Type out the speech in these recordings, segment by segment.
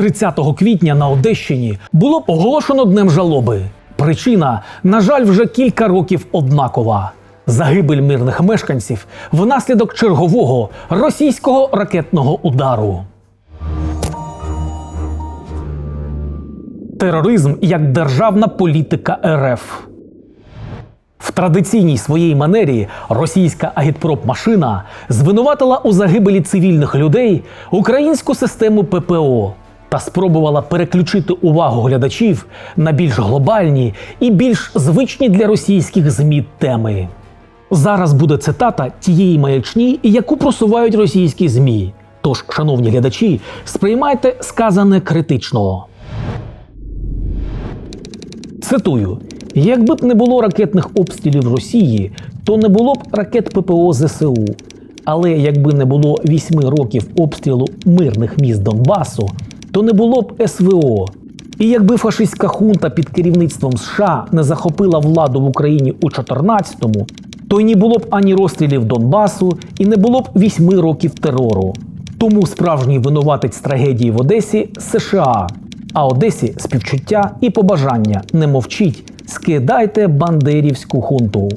30 квітня на Одещині було оголошено днем жалоби. Причина, на жаль, вже кілька років однакова: загибель мирних мешканців внаслідок чергового російського ракетного удару. Тероризм як державна політика РФ. В традиційній своїй манері російська агітпроп-машина звинуватила у загибелі цивільних людей українську систему ППО та спробувала переключити увагу глядачів на більш глобальні і більш звичні для російських ЗМІ теми. Зараз буде цитата тієї маячні, яку просувають російські ЗМІ. Тож, шановні глядачі, сприймайте сказане критично. Цитую: якби б не було ракетних обстрілів Росії, то не було б ракет ППО ЗСУ. Але якби не було вісьми років обстрілу мирних міст Донбасу, то не було б СВО. І якби фашистська хунта під керівництвом США не захопила владу в Україні у 14-му, то й не було б ані розстрілів Донбасу, і не було б вісьми років терору. Тому справжній винуватець трагедії в Одесі США. А Одесі співчуття і побажання не мовчіть, скидайте бандерівську хунту.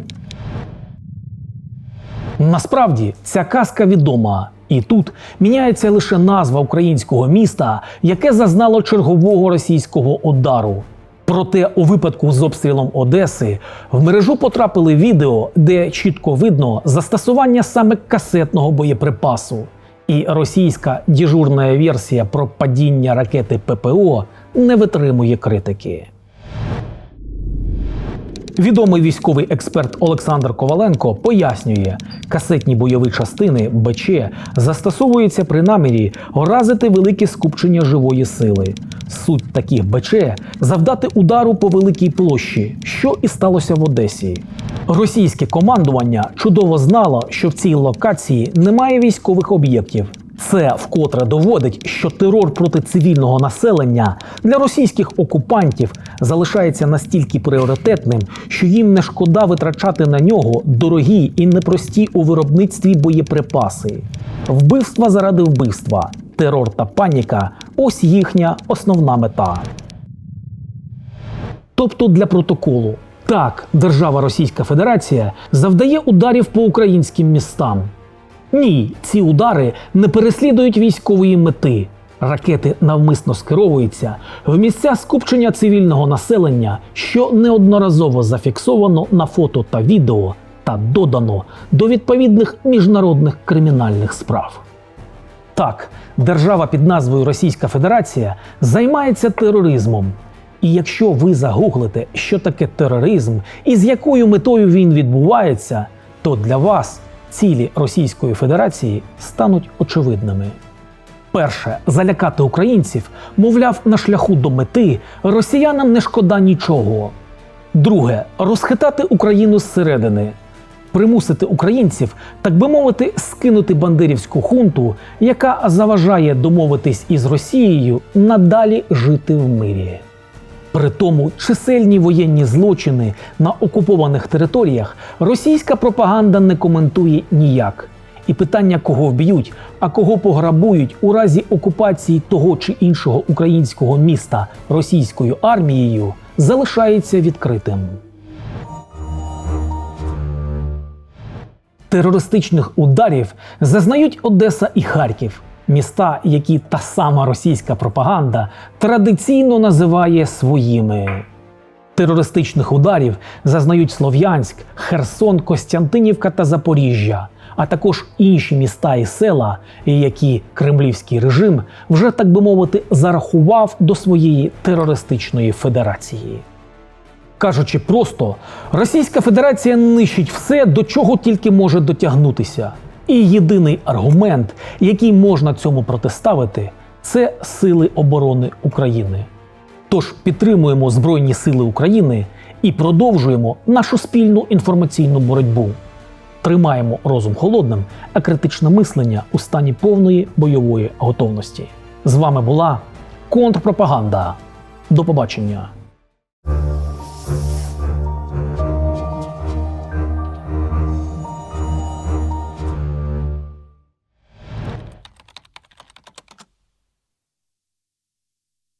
Насправді ця казка відома, і тут міняється лише назва українського міста, яке зазнало чергового російського удару. Проте у випадку з обстрілом Одеси в мережу потрапили відео, де чітко видно застосування саме касетного боєприпасу. І російська діжурна версія про падіння ракети ППО не витримує критики. Відомий військовий експерт Олександр Коваленко пояснює, касетні бойові частини БЧ застосовуються при намірі вразити велике скупчення живої сили. Суть таких БЧ завдати удару по великій площі, що і сталося в Одесі. Російське командування чудово знало, що в цій локації немає військових об'єктів. Це вкотре доводить, що терор проти цивільного населення для російських окупантів залишається настільки пріоритетним, що їм не шкода витрачати на нього дорогі і непрості у виробництві боєприпаси. Вбивства заради вбивства, терор та паніка ось їхня основна мета. Тобто для протоколу. Так, держава Російська Федерація завдає ударів по українським містам. Ні, ці удари не переслідують військової мети. Ракети навмисно скеровуються в місця скупчення цивільного населення, що неодноразово зафіксовано на фото та відео та додано до відповідних міжнародних кримінальних справ. Так, держава під назвою Російська Федерація займається тероризмом. І якщо ви загуглите, що таке тероризм і з якою метою він відбувається, то для вас цілі Російської Федерації стануть очевидними. Перше залякати українців, мовляв, на шляху до мети росіянам не шкода нічого. Друге розхитати Україну зсередини, примусити українців, так би мовити, скинути бандерівську хунту, яка заважає домовитись із Росією надалі жити в мирі. При тому чисельні воєнні злочини на окупованих територіях російська пропаганда не коментує ніяк. І питання, кого вб'ють, а кого пограбують у разі окупації того чи іншого українського міста російською армією, залишається відкритим. Терористичних ударів зазнають Одеса і Харків, міста, які та сама російська пропаганда традиційно називає своїми. Терористичних ударів зазнають Слов'янськ, Херсон, Костянтинівка та Запоріжжя, а також інші міста і села, які кремлівський режим вже так би мовити зарахував до своєї терористичної федерації. Кажучи просто, Російська Федерація нищить все, до чого тільки може дотягнутися. І єдиний аргумент, який можна цьому протиставити, це сили оборони України. Тож підтримуємо Збройні Сили України і продовжуємо нашу спільну інформаційну боротьбу. Тримаємо розум холодним, а критичне мислення у стані повної бойової готовності. З вами була контрпропаганда. До побачення!